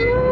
Mm-hmm.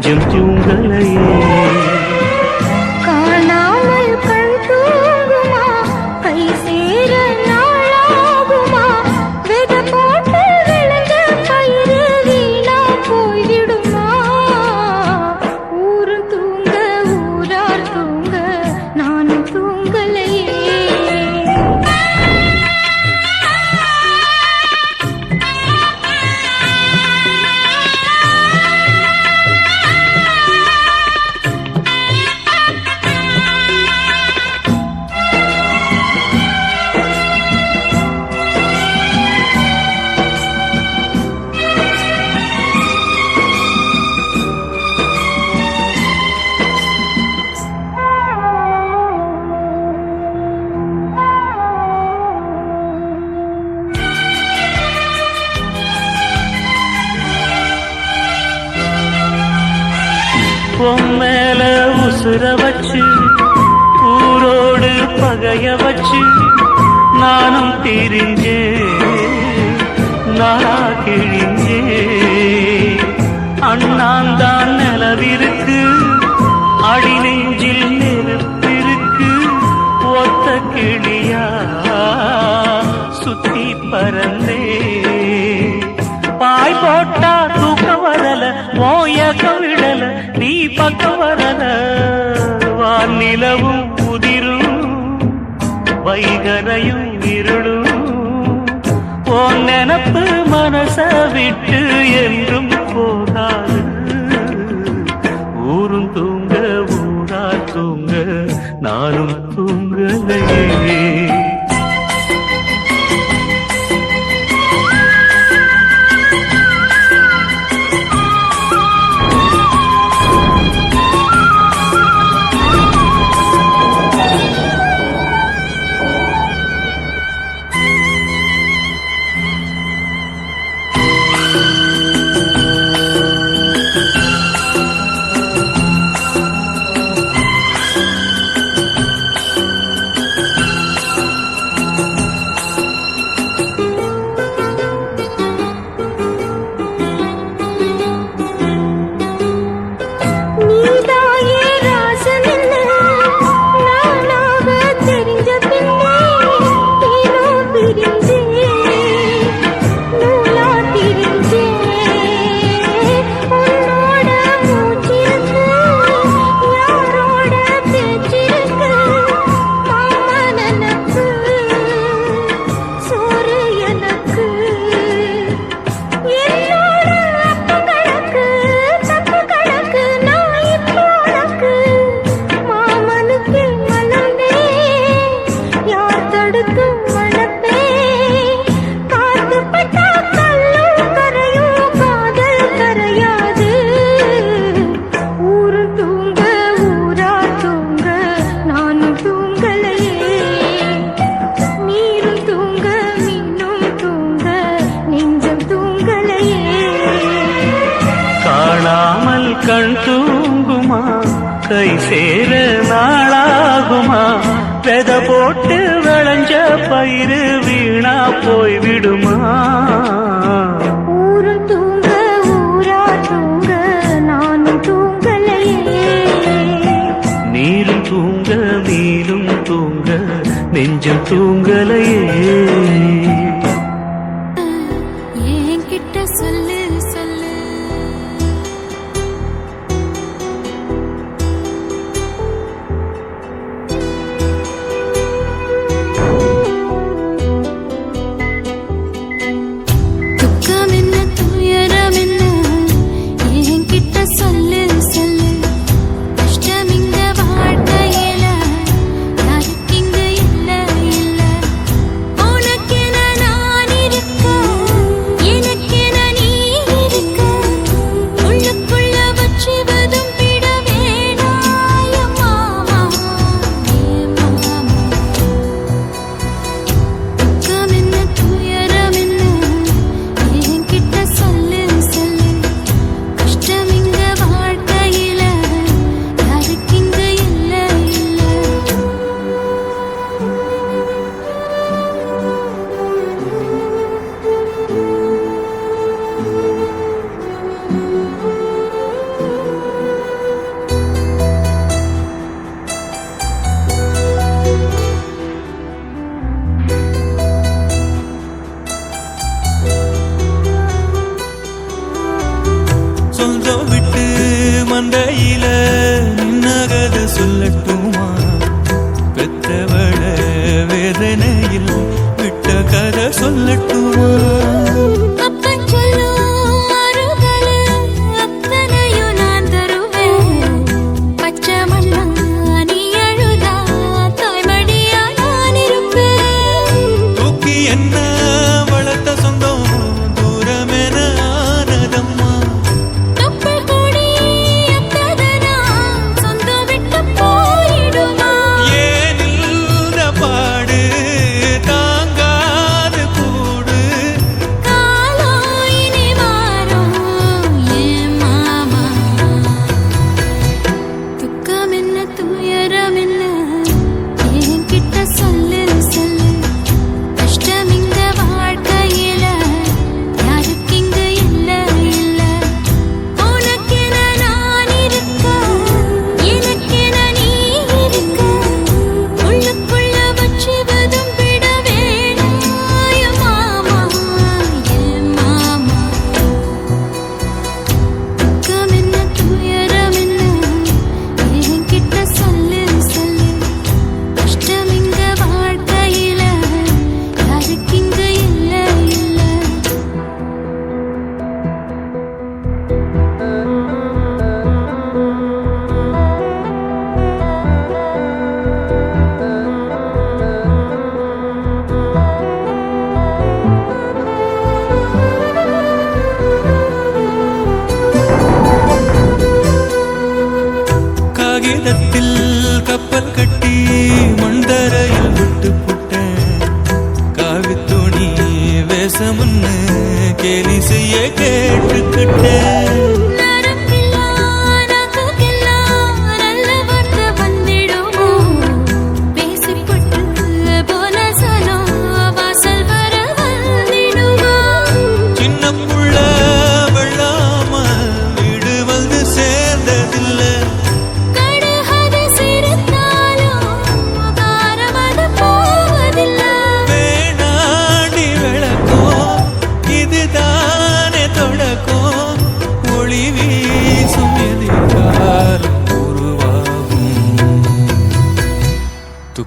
நெஞ்சம் தூங்கலையே உம்மேல உசுர வச்சு ஊரோடு பகைய வச்சு நானும் தெரிஞ்சே நானா கிழிஞ்சே அண்ணாந்தான் நிலவிருக்கு அடி நெஞ்சில் நெருப்பிருக்கு ஒத்த கிளியா சுத்தி பறந்தே பாய் போட்டா தூக்க வரல மோய கவிழ பக்கம் வரல. வானிலவும் புதிரும் வைகரையும் இருளும். போன் நெனப்பு மனச விட்டு என்றும் போகாது. ஊரும் தூங்க ஊரா தூங்க நானும் தூங்கலையே. தூங்க நெஞ்சம் தூங்கலையே.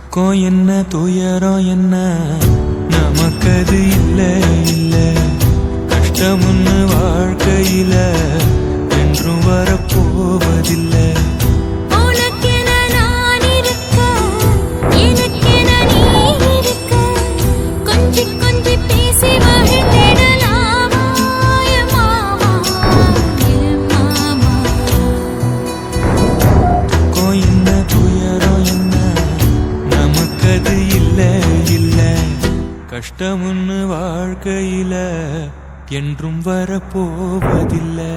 துக்கம் என்ன? துயரம் என்ன? நமக்கது இல்ல இல்ல. கஷ்டம்னு வாழ்க்கையில என்றும் வரப்போவதில்லை. கஷ்டமுன்னு வாழ்க்கையில என்றும் வரப்போவதில்லை.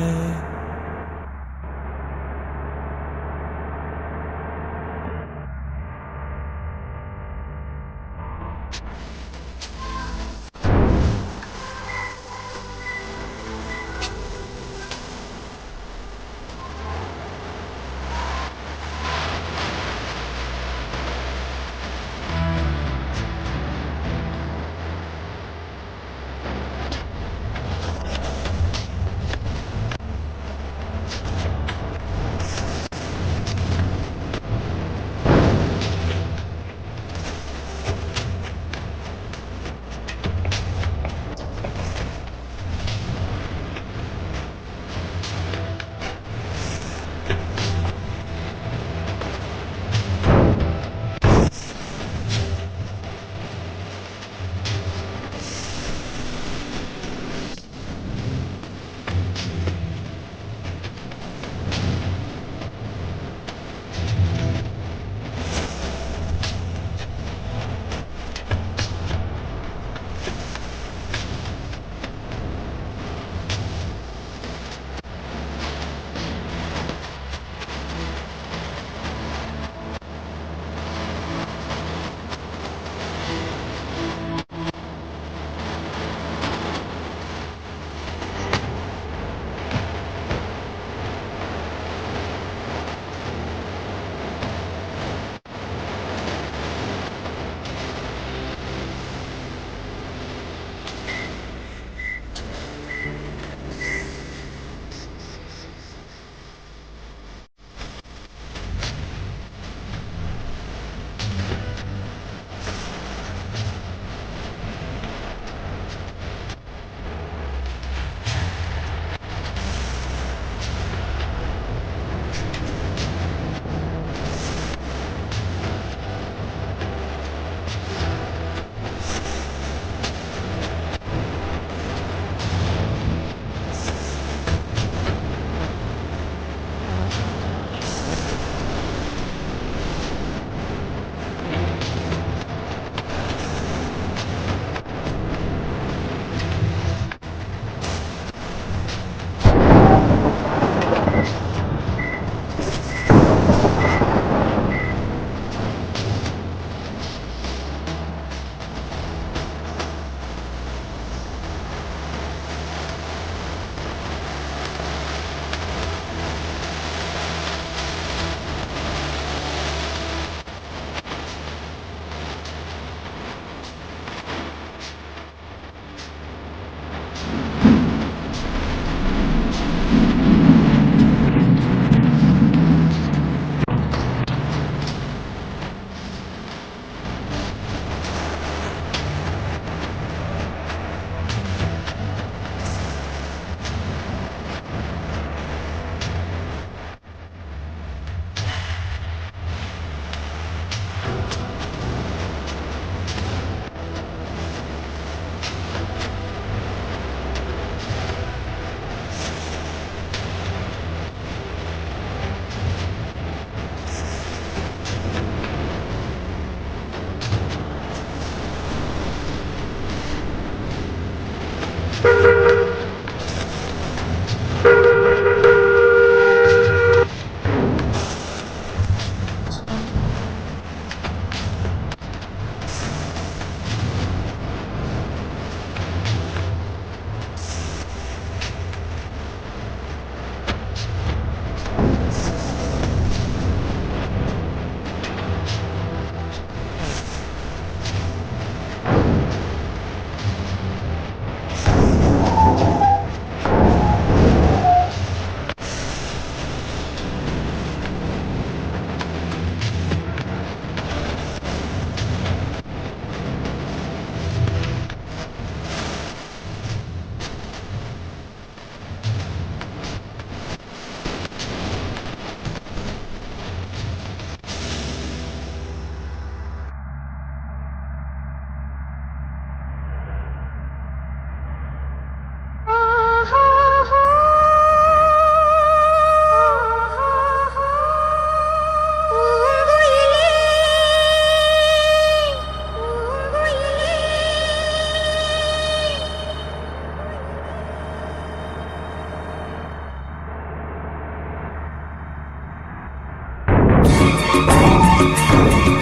Thank you.